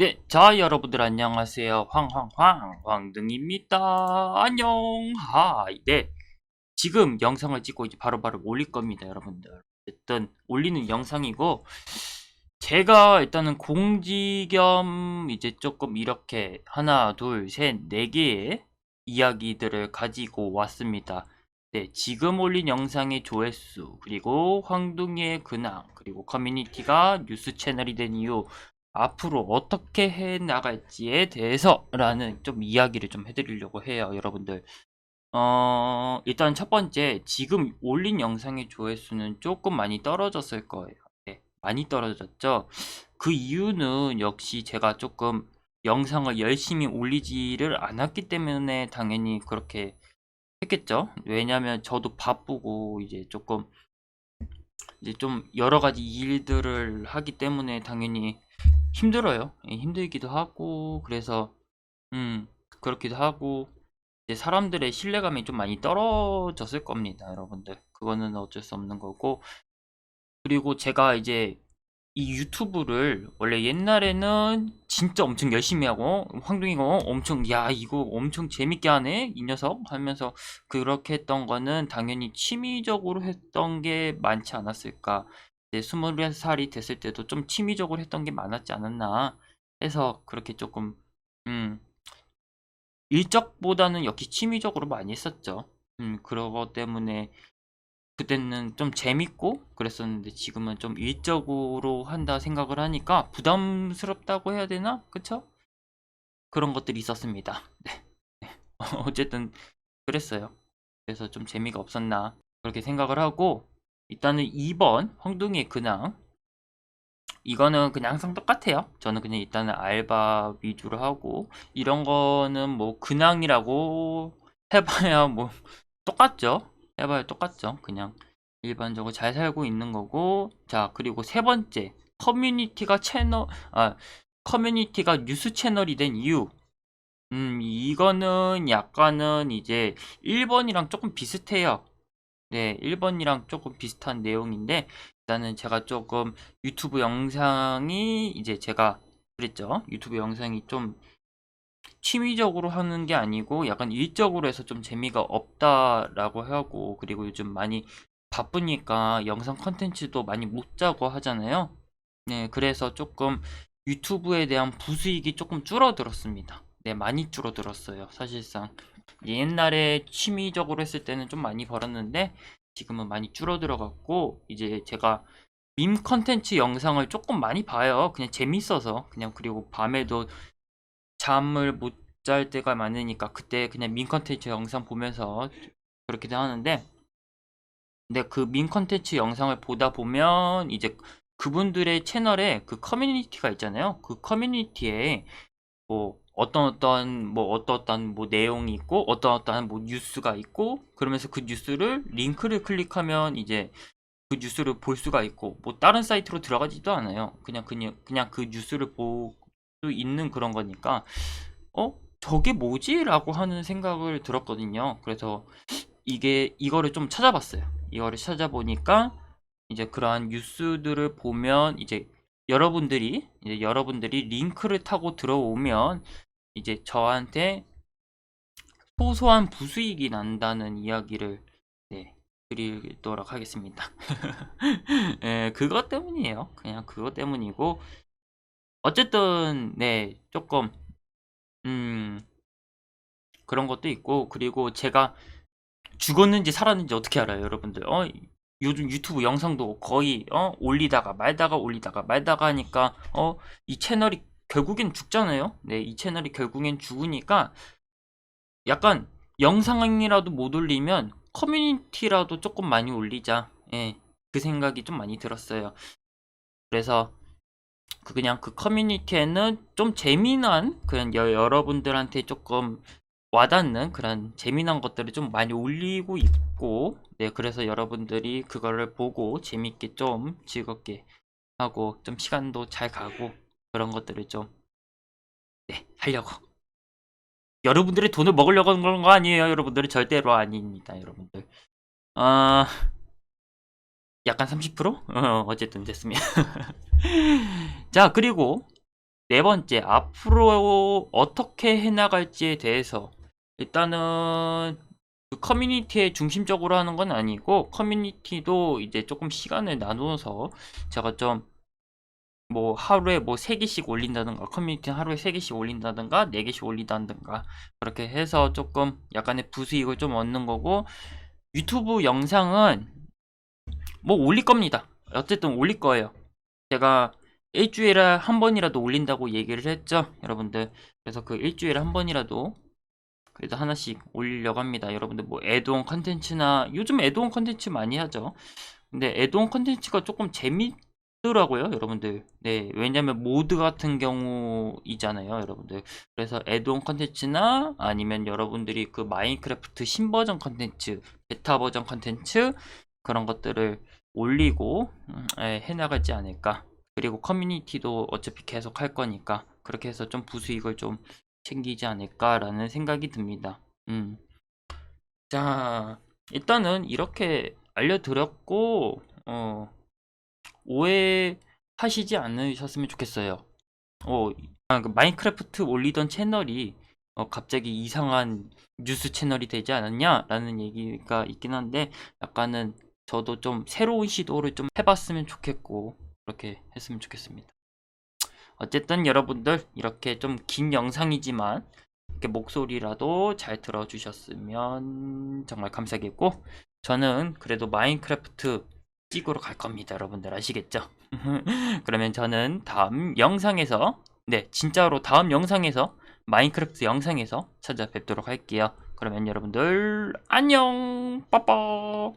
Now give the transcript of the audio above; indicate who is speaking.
Speaker 1: 네, 자 여러분들 안녕하세요. 황황황 황등입니다. 안녕. 하이. 네. 지금 영상을 찍고 이제 바로 바로 올릴 겁니다, 여러분들. 어쨌든 올리는 영상이고 제가 일단은 공지 겸 이제 조금 이렇게 하나, 둘, 셋, 네 개의 이야기들을 가지고 왔습니다. 네, 지금 올린 영상의 조회수, 그리고 황둥이의 근황, 그리고 커뮤니티가 뉴스 채널이 된 이유, 앞으로 어떻게 해 나갈지에 대해서라는 좀 이야기를 좀 해드리려고 해요, 여러분들. 어, 일단 첫 번째, 지금 올린 영상의 조회수는 조금 많이 떨어졌을 거예요. 네, 많이 떨어졌죠. 그 이유는 역시 제가 조금 영상을 열심히 올리지를 않았기 때문에 당연히 그렇게 했겠죠. 왜냐면 저도 바쁘고 이제 조금 이제 좀 여러 가지 일들을 하기 때문에 당연히 힘들어요. 예, 힘들기도 하고 그래서 음 그렇기도 하고 이제 사람들의 신뢰감이 좀 많이 떨어졌을 겁니다, 여러분들. 그거는 어쩔 수 없는 거고 그리고 제가 이제 이 유튜브를 원래 옛날에는 진짜 엄청 열심히 하고 황둥이가 엄청 야 이거 엄청 재밌게 하네 이 녀석 하면서 그렇게 했던 거는 당연히 취미적으로 했던 게 많지 않았을까 이제 24살이 됐을 때도 좀 취미적으로 했던 게 많았지 않았나 해서 그렇게 조금 음 일적보다는 역시 취미적으로 많이 했었죠 음 그러거 때문에 그때는 좀 재밌고 그랬었는데 지금은 좀 일적으로 한다 생각을 하니까 부담스럽다고 해야 되나? 그쵸? 그런 것들이 있었습니다. 네. 네. 어쨌든 그랬어요. 그래서 좀 재미가 없었나 그렇게 생각을 하고 일단은 2번 황둥이의 근황 이거는 그냥 항상 똑같아요. 저는 그냥 일단은 알바 위주로 하고 이런 거는 뭐 근황이라고 해봐야 뭐 똑같죠. 해봐야 똑같죠. 그냥 일반적으로 잘 살고 있는 거고 자 그리고 세 번째 커뮤니티가 채널 아 커뮤니티가 뉴스 채널이 된 이유 음 이거는 약간은 이제 1번이랑 조금 비슷해요. 네 1번이랑 조금 비슷한 내용인데 일단은 제가 조금 유튜브 영상이 이제 제가 그랬죠. 유튜브 영상이 좀 취미적으로 하는 게 아니고 약간 일적으로 해서 좀 재미가 없다라고 하고 그리고 요즘 많이 바쁘니까 영상 컨텐츠도 많이 못 짜고 하잖아요. 네, 그래서 조금 유튜브에 대한 부수익이 조금 줄어들었습니다. 네, 많이 줄어들었어요. 사실상 옛날에 취미적으로 했을 때는 좀 많이 벌었는데 지금은 많이 줄어들어갔고 이제 제가 밈 컨텐츠 영상을 조금 많이 봐요. 그냥 재밌어서 그냥 그리고 밤에도 잠을 못 잘 때가 많으니까 그때 그냥 민 컨텐츠 영상 보면서 그렇게도 하는데 근데 그 민 컨텐츠 영상을 보다 보면 이제 그분들의 채널에 그 커뮤니티가 있잖아요. 그 커뮤니티에 뭐 어떤 어떤 뭐 어떤 어떤 뭐 내용이 있고 어떤 어떤 뭐 뉴스가 있고 그러면서 그 뉴스를 링크를 클릭하면 이제 그 뉴스를 볼 수가 있고 뭐 다른 사이트로 들어가지도 않아요. 그냥 그냥 그냥 그 뉴스를 볼 수 있는 그런 거니까 어 저게 뭐지? 라고 하는 생각을 들었거든요. 그래서 이게 이거를 좀 찾아봤어요. 이거를 찾아보니까 이제 그러한 뉴스들을 보면 이제 여러분들이 이제 여러분들이 링크를 타고 들어오면 이제 저한테 소소한 부수익이 난다는 이야기를 네, 드리도록 하겠습니다. 예, 그것 때문이에요. 그냥 그것 때문이고 어쨌든 네, 조금 음 그런 것도 있고 그리고 제가 죽었는지 살았는지 어떻게 알아요, 여러분들? 어 요즘 유튜브 영상도 거의 어 올리다가 말다가 올리다가 말다가 하니까 어 이 채널이 결국엔 죽잖아요. 네, 이 채널이 결국엔 죽으니까 약간 영상이라도 못 올리면 커뮤니티라도 조금 많이 올리자. 예. 그 생각이 좀 많이 들었어요. 그래서 그 그냥 그 커뮤니티에는 좀 재미난 그런 여, 여러분들한테 조금 와닿는 그런 재미난 것들을 좀 많이 올리고 있고 네 그래서 여러분들이 그거를 보고 재밌게 좀 즐겁게 하고 좀 시간도 잘 가고 그런 것들을 좀 네 하려고. 여러분들의 돈을 먹으려고 하는 거 아니에요. 여러분들은 절대로 아닙니다 여러분들. 아 약간 30%? 어, 어쨌든 됐습니다. 자 그리고 네 번째, 앞으로 어떻게 해나갈지에 대해서 일단은 그 커뮤니티에 중심적으로 하는 건 아니고 커뮤니티도 이제 조금 시간을 나누어서 제가 좀 뭐 하루에 뭐 3개씩 올린다든가 커뮤니티 하루에 3개씩 올린다든가 4개씩 올린다든가 그렇게 해서 조금 약간의 부수익을 좀 얻는 거고 유튜브 영상은 뭐 올릴 겁니다. 어쨌든 올릴 거예요. 제가 일주일에 한 번이라도 올린다고 얘기를 했죠, 여러분들. 그래서 그 일주일에 한 번이라도 그래도 하나씩 올리려고 합니다. 여러분들 뭐 애드온 컨텐츠나 요즘 애드온 컨텐츠 많이 하죠. 근데 애드온 컨텐츠가 조금 재밌더라고요, 여러분들. 네, 왜냐면 모드 같은 경우이잖아요, 여러분들. 그래서 애드온 컨텐츠나 아니면 여러분들이 그 마인크래프트 신버전 컨텐츠, 베타 버전 컨텐츠 그런 것들을 올리고 음, 예, 해나가지 않을까. 그리고 커뮤니티도 어차피 계속 할 거니까 그렇게 해서 좀 부수익을 좀 챙기지 않을까라는 생각이 듭니다. 음. 자, 일단은 이렇게 알려드렸고, 어, 오해하시지 않으셨으면 좋겠어요. 어, 아, 그 마인크래프트 올리던 채널이 어, 갑자기 이상한 뉴스 채널이 되지 않았냐라는 얘기가 있긴 한데, 약간은 저도 좀 새로운 시도를 좀 해봤으면 좋겠고, 그렇게 했으면 좋겠습니다. 어쨌든 여러분들 이렇게 좀 긴 영상이지만 이렇게 목소리라도 잘 들어주셨으면 정말 감사하겠고 저는 그래도 마인크래프트 찍으러 갈 겁니다 여러분들 아시겠죠? 그러면 저는 다음 영상에서 네 진짜로 다음 영상에서 마인크래프트 영상에서 찾아뵙도록 할게요. 그러면 여러분들 안녕! 빠빠